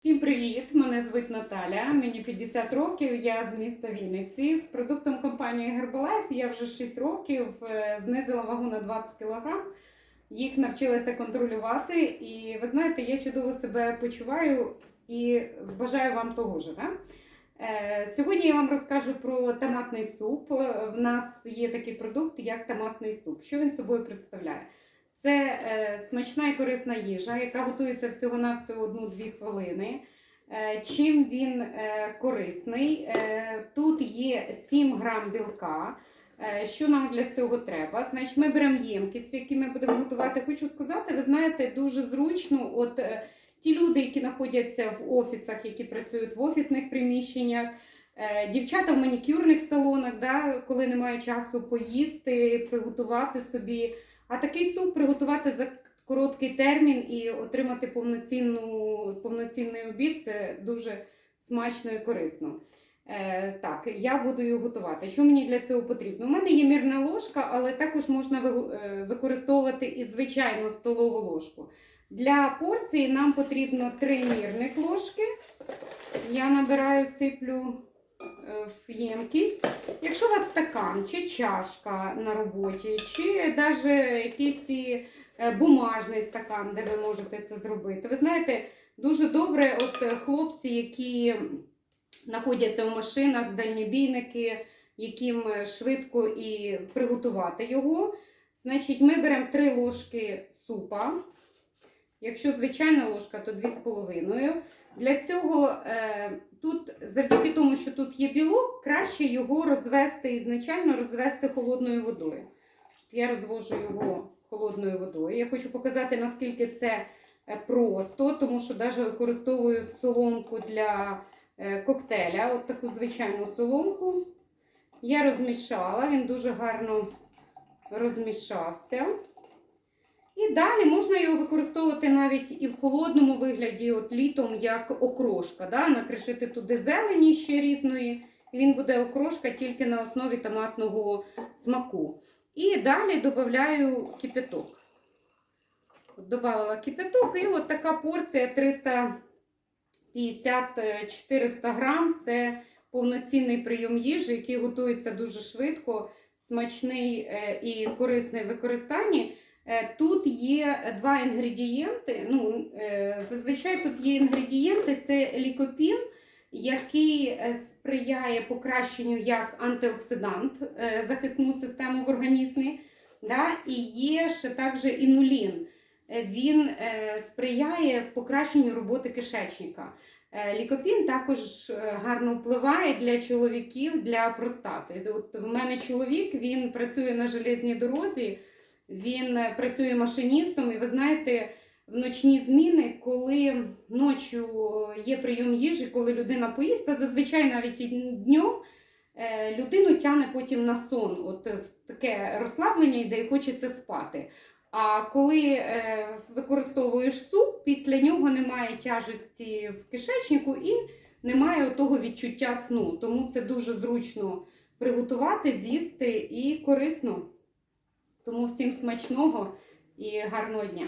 Всім привіт! Мене звуть Наталя, мені 50 років, я з міста Вінниці. З продуктом компанії Herbalife я вже 6 років е, знизила вагу на 20 кг. Їх навчилася контролювати. І ви знаєте, я чудово себе почуваю і бажаю вам того ж. Да? Е, Сьогодні я вам розкажу про томатний суп. Е, В нас є такий продукт, як томатний суп. Що він собою представляє? Це е, смачна і корисна їжа, яка готується всього-навсього 1-2 хвилини. Е, чим він е, корисний? Тут є 7 грам білка. Що нам для цього треба? Значить, ми беремо ємкість, в якій ми будемо готувати. Хочу сказати, ви знаєте, дуже зручно. От ті люди, які знаходяться в офісах, які працюють в офісних приміщеннях. Дівчата в манікюрних салонах, да, коли немає часу поїсти, приготувати собі. А такий суп приготувати за короткий термін і отримати повноцінну, повноцінний обід це дуже смачно і корисно. Е, так, я буду його готувати. Що мені для цього потрібно? У мене є мірна ложка, але також можна е, використовувати і звичайну столову ложку. Для порції нам потрібно 3 мірних ложки. Я набираю, сиплю в ємкість. Якщо у вас стакан чи чашка на роботі, чи навіть якийсь е, бумажний стакан, де ви можете це зробити. Ви знаєте, дуже добре, от е, хлопці, які знаходяться в машинах, дальнібійники, яким е, швидко і приготувати його. Значить, ми беремо 3 ложки супа. Якщо звичайна ложка, то 2,5. Для цього е, тут, завдяки тому, що тут є білок, краще його розвести ізначально розвести холодною водою. Я розвожу його холодною водою. Я хочу показати, наскільки це е, просто, тому що навіть використовую соломку для е, коктейля, от таку звичайну соломку. Я розмішала, він дуже гарно розмішався. Далі можна його використовувати навіть і в холодному вигляді, от літом, як окрошка. Да? Накришити туди зелені ще різної, він буде окрошка тільки на основі томатного смаку. І далі додаю кипяток. Добавила кипяток, і от така порція 350-400 грам. Це повноцінний прийом їжі, який готується дуже швидко, смачний е, і корисний в використанні. Е, Тут є два інгредієнти. Ну, е, зазвичай тут є інгредієнти: це лікопін, який е, сприяє покращенню як антиоксидант, захисну систему в організмі. Да? І є ще також інулін. Він сприяє покращенню роботи кишечника. Лікопін також гарно впливає для чоловіків для простати. От в мене чоловік він працює на железній дорозі. Він е, працює машиністом, і ви знаєте, в ночні зміни, коли ночі є прийом їжі, коли людина поїсть, та зазвичай навіть і днем е, людину тягне потім на сон. От е, в таке розслаблення йде і хочеться спати. А коли е, використовуєш суп, після нього немає тяжесті в кишечнику і немає того відчуття сну. Тому це дуже зручно приготувати, з'їсти і корисно. Тому всім смачного і гарного дня.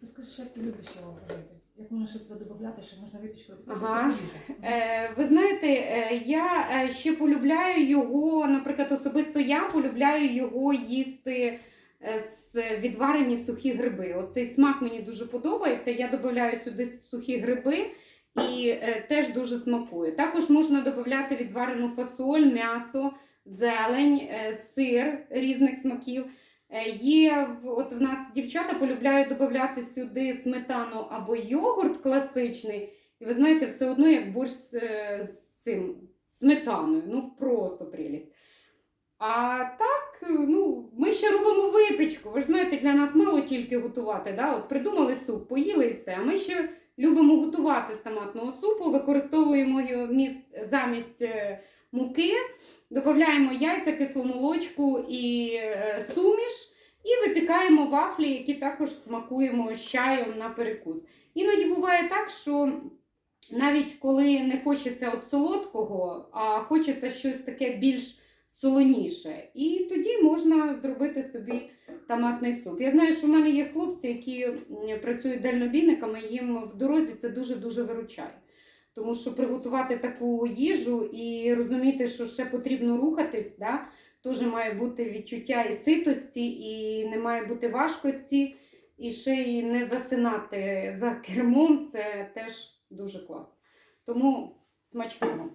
Розкажи, що ти любиш його робити? Як можна ще туди додати, що можна випічку Ага. Е, ви знаєте, е, я е, ще полюбляю його, наприклад, особисто я полюбляю його їсти е, з відварені сухі гриби. Оцей смак мені дуже подобається. Я додаю сюди сухі гриби і теж дуже смакує. Також можна додати відварену фасоль, м'ясо, зелень, сир різних смаків. Е, Є от в нас дівчата полюбляють додати сюди сметану або йогурт класичний. І ви знаєте, все одно як борщ з, е, з цим сметаною. Ну просто прелість. А так, е, ну, ми ще робимо випічку. Ви ж знаєте, для нас мало тільки готувати. Да? От придумали суп, поїли і все. А ми ще любимо готувати з томатного супу, використовуємо його міст, замість муки, додаємо яйця, кисломолочку і е, суміш. І випікаємо вафлі, які також смакуємо з чаєм на перекус. Іноді буває так, що навіть коли не хочеться от солодкого, а хочеться щось таке більш солоніше. І тоді можна зробити собі томатний суп. Я знаю, що в мене є хлопці, які працюють дальнобійниками, їм в дорозі це дуже-дуже виручає. Тому що приготувати таку їжу і розуміти, що ще потрібно рухатись, да? теж має бути відчуття і ситості, і не має бути важкості, і ще й не засинати за кермом. Це теж дуже класно. Тому смачного.